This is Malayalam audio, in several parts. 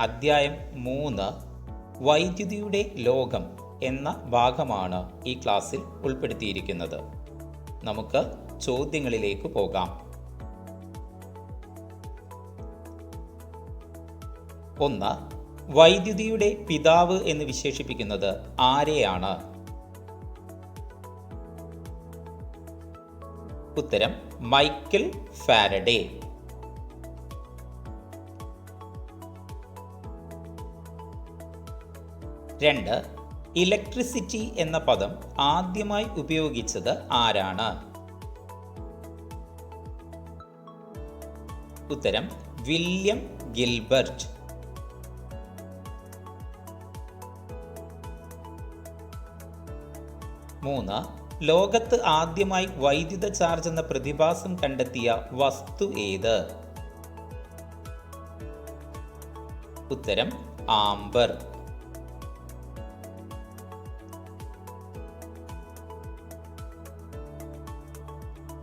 അദ്ധ്യായം മൂന്ന്. വൈദ്യുതിയുടെ ലോകം എന്ന ഭാഗമാണ് ഈ ക്ലാസ്സിൽ ഉൾപ്പെടുത്തിയിരിക്കുന്നത്. നമുക്ക് ചോദ്യങ്ങളിലേക്ക് പോകാം. ഒന്ന്. വൈദ്യുതിയുടെ പിതാവ് എന്ന് വിശേഷിപ്പിക്കുന്നത് ആരെയാണ്? ഉത്തരം മൈക്കിൾ ഫാരഡേ. രണ്ട് ഇലക്ട്രിസിറ്റി എന്ന പദം ആദ്യമായി ഉപയോഗിച്ചത് ആരാണ്? ഉത്തരം വില്യം ഗിൽബർട്ട്. മൂന്ന് ലോകത്ത് ആദ്യമായി വൈദ്യുത ചാർജ് എന്ന പ്രതിഭാസം കണ്ടെത്തിയ വസ്തു ഏത്? ഉത്തരം ആംബർ.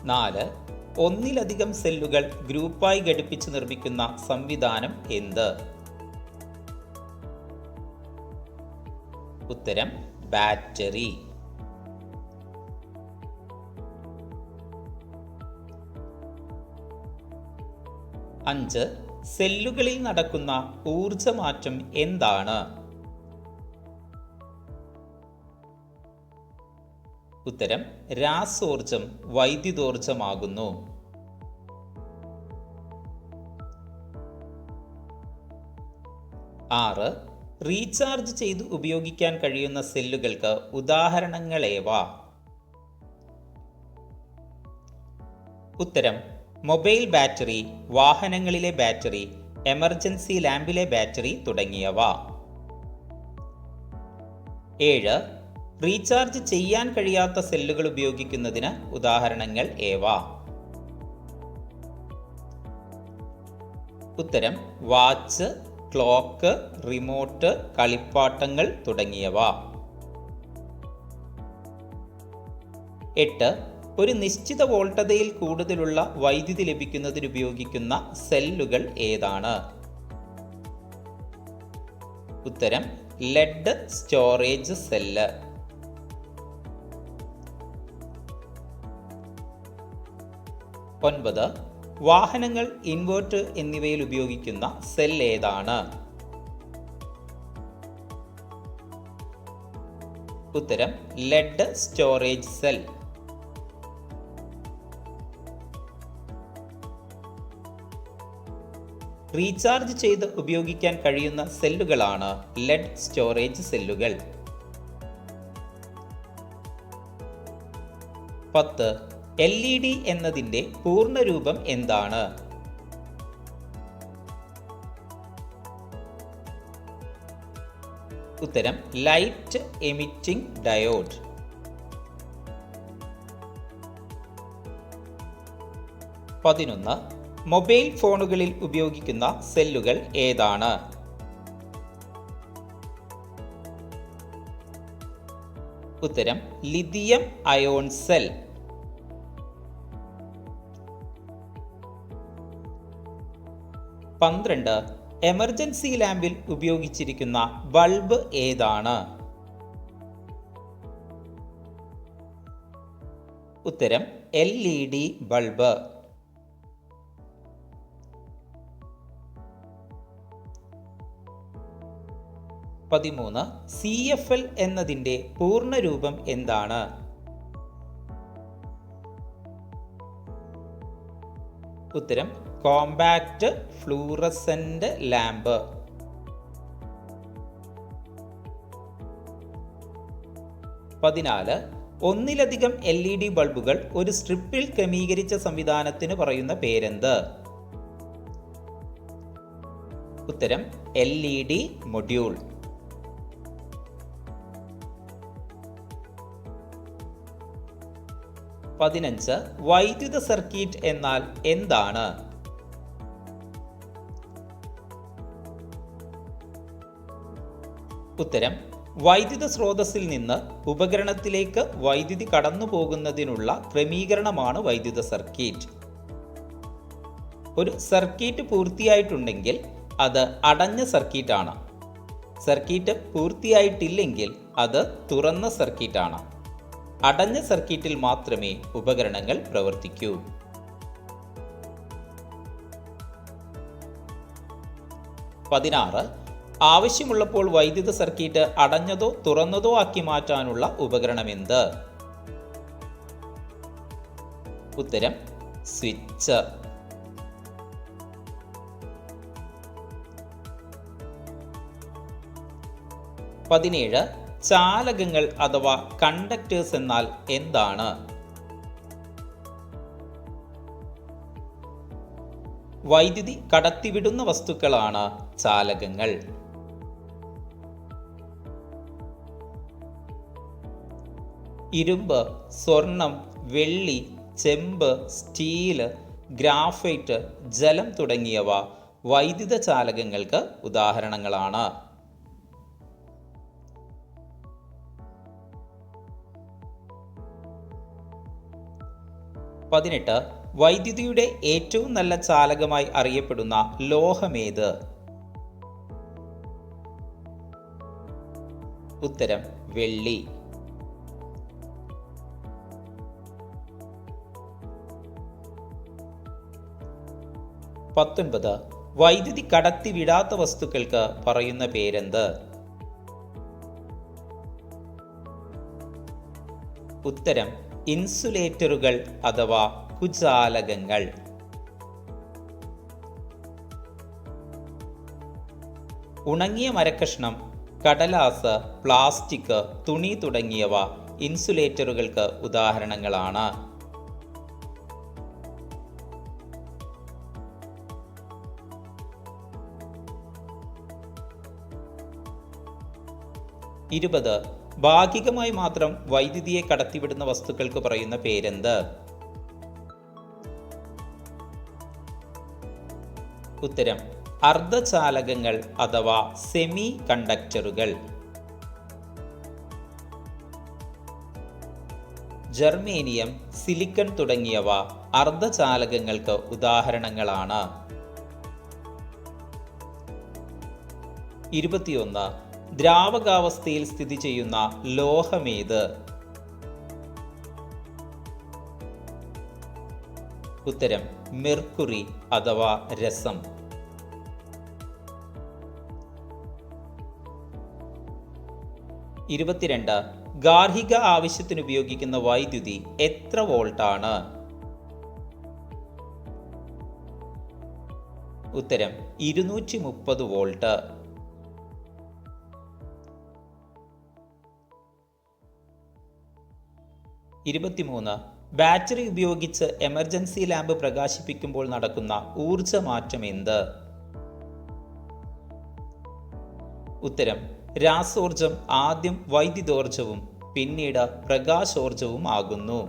നാല് ഒന്നിലധികം സെല്ലുകൾ ഗ്രൂപ്പായി ഘടിപ്പിച്ച് നിർമ്മിക്കുന്ന സംവിധാനം എന്ത്? ഉത്തരം ബാറ്ററി. അഞ്ച് സെല്ലുകളിൽ നടക്കുന്ന ഊർജമാറ്റം എന്താണ്? ഉത്തരം രാസോർജം വൈദ്യുതോർജമാകുന്നു ആറ് റീചാർജ് ചെയ്ത് ഉപയോഗിക്കാൻ കഴിയുന്ന സെല്ലുകൾക്ക് ഉദാഹരണങ്ങളേവ? ഉത്തരം മൊബൈൽ ബാറ്ററി വാഹനങ്ങളിലെ ബാറ്ററി എമർജൻസി ലാമ്പിലെ ബാറ്ററി തുടങ്ങിയവ. ഏഴ് റീചാർജ് ചെയ്യാൻ കഴിയാത്ത സെല്ലുകൾ ഉപയോഗിക്കുന്നതിന് ഉദാഹരണങ്ങൾ ഏവ? ഉത്തരം വാച്ച് ക്ലോക്ക് റിമോട്ട് കളിപ്പാട്ടങ്ങൾ തുടങ്ങിയവ. എട്ട് ഒരു നിശ്ചിത വോൾട്ടതയിൽ കൂടുതലുള്ള വൈദ്യുതി ലഭിക്കുന്നതിന് ഉപയോഗിക്കുന്ന സെല്ലുകൾ ഏതാണ്? ഉത്തരം ലെഡ് സ്റ്റോറേജ് സെല്ല്. ഒൻപത് വാഹനങ്ങൾ ഇൻവേർട്ട് എന്നിവയിൽ ഉപയോഗിക്കുന്ന സെൽ ഏതാണ്? ഉത്തരം ലെഡ് സ്റ്റോറേജ് സെൽ റീചാർജ് ചെയ്ത് ഉപയോഗിക്കാൻ കഴിയുന്ന സെല്ലുകളാണ് ലെഡ് സ്റ്റോറേജ് സെല്ലുകൾ പത്ത് എൽ ഇ ഡി എന്നതിന്റെ പൂർണരൂപം എന്താണ്? ഉത്തരം ലൈറ്റ് എമിറ്റിംഗ് ഡയോഡ്. പതിനൊന്ന് മൊബൈൽ ഫോണുകളിൽ ഉപയോഗിക്കുന്ന സെല്ലുകൾ ഏതാണ്? ഉത്തരം ലിഥിയം അയോൺ സെൽ. പന്ത്രണ്ട്. എമർജൻസി ലാമ്പിൽ ഉപയോഗിച്ചിരിക്കുന്ന ബൾബ് ഏതാണ്? ഉത്തരം എൽ ഇ ഡി ബൾബ്. പതിമൂന്ന് സി എഫ് എൽ എന്നതിന്റെ പൂർണരൂപം എന്താണ്? ഉത്തരം കോമ്പാക്റ്റ് ഫ്ലൂറസെന്റ് ലാമ്പ്. പതിനാല് ഒന്നിലധികം എൽ ഇ ഡി ബൾബുകൾ ഒരു സ്ട്രിപ്പിൽ ക്രമീകരിച്ച സംവിധാനത്തിന് പറയുന്ന പേരെന്ത്? ഉത്തരം എൽ ഇ ഡി മൊഡ്യൂൾ. പതിനഞ്ച് വൈദ്യുത സർക്യൂട്ട് എന്നാൽ എന്താണ്? ഉത്തരം വൈദ്യുത സ്രോതസ്സിൽ നിന്ന് ഉപകരണത്തിലേക്ക് വൈദ്യുതി കടന്നു പോകുന്നതിനുള്ള ക്രമീകരണമാണ് വൈദ്യുത സർക്യൂട്ട്. ഒരു സർക്യൂട്ട് പൂർത്തിയായിട്ടുണ്ടെങ്കിൽ അത് അടഞ്ഞ സർക്യൂട്ടാണ്. സർക്യൂട്ട് പൂർത്തിയായിട്ടില്ലെങ്കിൽ അത് തുറന്ന സർക്യൂട്ടാണ്. അടഞ്ഞ സർക്യൂട്ടിൽ മാത്രമേ ഉപകരണങ്ങൾ പ്രവർത്തിക്കൂ. പതിനാറ് ആവശ്യമുള്ളപ്പോൾ വൈദ്യുത സർക്യൂട്ട് അടഞ്ഞതോ തുറന്നതോ ആക്കി മാറ്റാനുള്ള ഉപകരണം എന്ത്? ഉത്തരം സ്വിച്ച്. പതിനേഴ് ചാലകങ്ങൾ അഥവാ കണ്ടക്ടേഴ്സ് എന്നാൽ എന്താണ്? വൈദ്യുതി കടത്തിവിടുന്ന വസ്തുക്കളാണ് ചാലകങ്ങൾ. ഇരുമ്പ് സ്വർണം വെള്ളി ചെമ്പ് സ്റ്റീൽ ഗ്രാഫൈറ്റ് ജലം തുടങ്ങിയവ വൈദ്യുത ചാലകങ്ങൾക്ക് ഉദാഹരണങ്ങളാണ്. പതിനെട്ട്. വൈദ്യുതിയുടെ ഏറ്റവും നല്ല ചാലകമായി അറിയപ്പെടുന്ന ലോഹമേത് ഉത്തരം വെള്ളി. പത്തൊൻപത്. വൈദ്യുതി കടത്തിവിടാത്ത വസ്തുക്കൾക്ക് പറയുന്ന പേരെന്ത്? ഉത്തരം ഇൻസുലേറ്ററുകൾ അഥവാ കുചാലകങ്ങൾ ഉണങ്ങിയ മരക്കഷ്ണം കടലാസ് പ്ലാസ്റ്റിക് തുണി തുടങ്ങിയവ ഇൻസുലേറ്ററുകൾക്ക് ഉദാഹരണങ്ങളാണ്. ഇരുപത്. ഭാഗികമായി മാത്രം വൈദ്യുതിയെ കടത്തിവിടുന്ന വസ്തുക്കൾക്ക് പറയുന്ന പേരെന്ത്? ഉത്തരം അർദ്ധചാലകങ്ങൾ അഥവാ സെമി കണ്ടക്ടറുകൾ ജർമേനിയം സിലിക്കൺ തുടങ്ങിയവ അർദ്ധചാലകങ്ങൾക്ക് ഉദാഹരണങ്ങളാണ്. ഇരുപത്തിയൊന്ന് ദ്രാവകാവസ്ഥയിൽ സ്ഥിതി ചെയ്യുന്ന ലോഹമേത്? ഉത്തരം മെർക്കുറി അഥവാ രസം. ഇരുപത്തിരണ്ട് ഗാർഹിക ആവശ്യത്തിന് ഉപയോഗിക്കുന്ന വൈദ്യുതി എത്ര വോൾട്ടാണ്? ഉത്തരം ഇരുന്നൂറ്റി മുപ്പത് വോൾട്ട്. ഇരുപത്തിമൂന്ന്. ബാറ്ററി ഉപയോഗിച്ച് എമർജൻസി ലാമ്പ് പ്രകാശിപ്പിക്കുമ്പോൾ നടക്കുന്ന ഊർജ മാറ്റം എന്ത്? ഉത്തരം രാസോർജം ആദ്യം വൈദ്യുതോർജവും പിന്നീട് പ്രകാശോർജവും ആകുന്നു.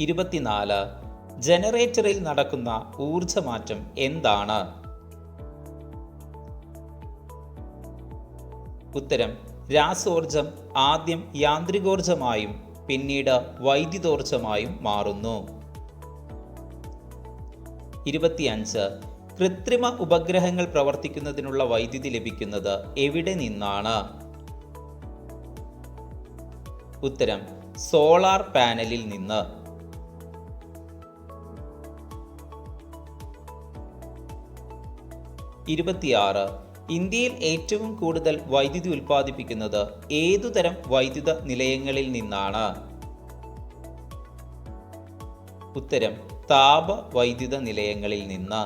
ഇരുപത്തിനാല്. ജനറേറ്ററിൽ നടക്കുന്ന ഊർജമാറ്റം എന്താണ്? ഉത്തരം രാസോർജം ആദ്യം യാന്ത്രികോർജമായും പിന്നീട് വൈദ്യുതോർജമായും മാറുന്നു. ഇരുപത്തിയഞ്ച്. കൃത്രിമ ഉപഗ്രഹങ്ങൾ പ്രവർത്തിക്കുന്നതിനുള്ള വൈദ്യുതി ലഭിക്കുന്നത് എവിടെ നിന്നാണ്? ഉത്തരം സോളാർ പാനലിൽ നിന്ന്. ഇരുപത്തിയാറ്. ഇന്ത്യയിൽ ഏറ്റവും കൂടുതൽ വൈദ്യുതി ഉൽപ്പാദിപ്പിക്കുന്നത് ഏതുതരം വൈദ്യുത നിലയങ്ങളിൽ നിന്നാണ്? ഉത്തരം താപ വൈദ്യുത നിലയങ്ങളിൽ നിന്ന്.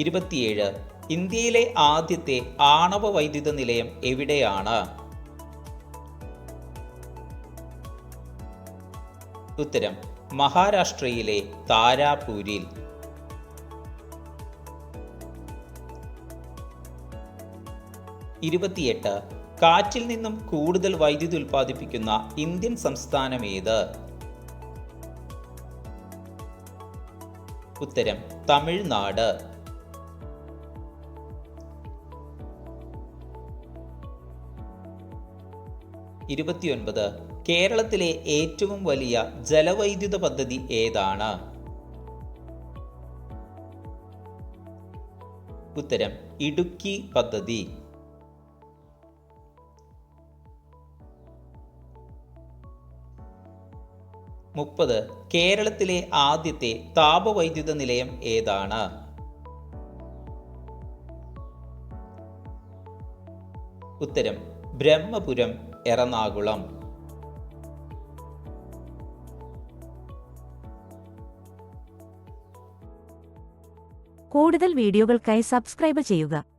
ഇരുപത്തിയേഴ് ഇന്ത്യയിലെ ആദ്യത്തെ ആണവ വൈദ്യുത നിലയം എവിടെയാണ്? ഉത്തരം മഹാരാഷ്ട്രയിലെ താരാപൂരിൽ. ഇരുപത്തിയെട്ട്. കാറ്റിൽ നിന്നും കൂടുതൽ വൈദ്യുതി ഉൽപ്പാദിപ്പിക്കുന്ന ഇന്ത്യൻ സംസ്ഥാനം ഏത്? ഉത്തരം തമിഴ്നാട്. ഇരുപത്തിയൊൻപത്. കേരളത്തിലെ ഏറ്റവും വലിയ ജലവൈദ്യുത പദ്ധതി ഏതാണ്? ഉത്തരം ഇടുക്കി പദ്ധതി. മുപ്പത്. കേരളത്തിലെ ആദ്യത്തെ താപവൈദ്യുത നിലയം ഏതാണ്? ഉത്തരം ബ്രഹ്മപുരം എറണാകുളം. കൂടുതൽ വീഡിയോകൾക്കായി സബ്സ്ക്രൈബ് ചെയ്യുക.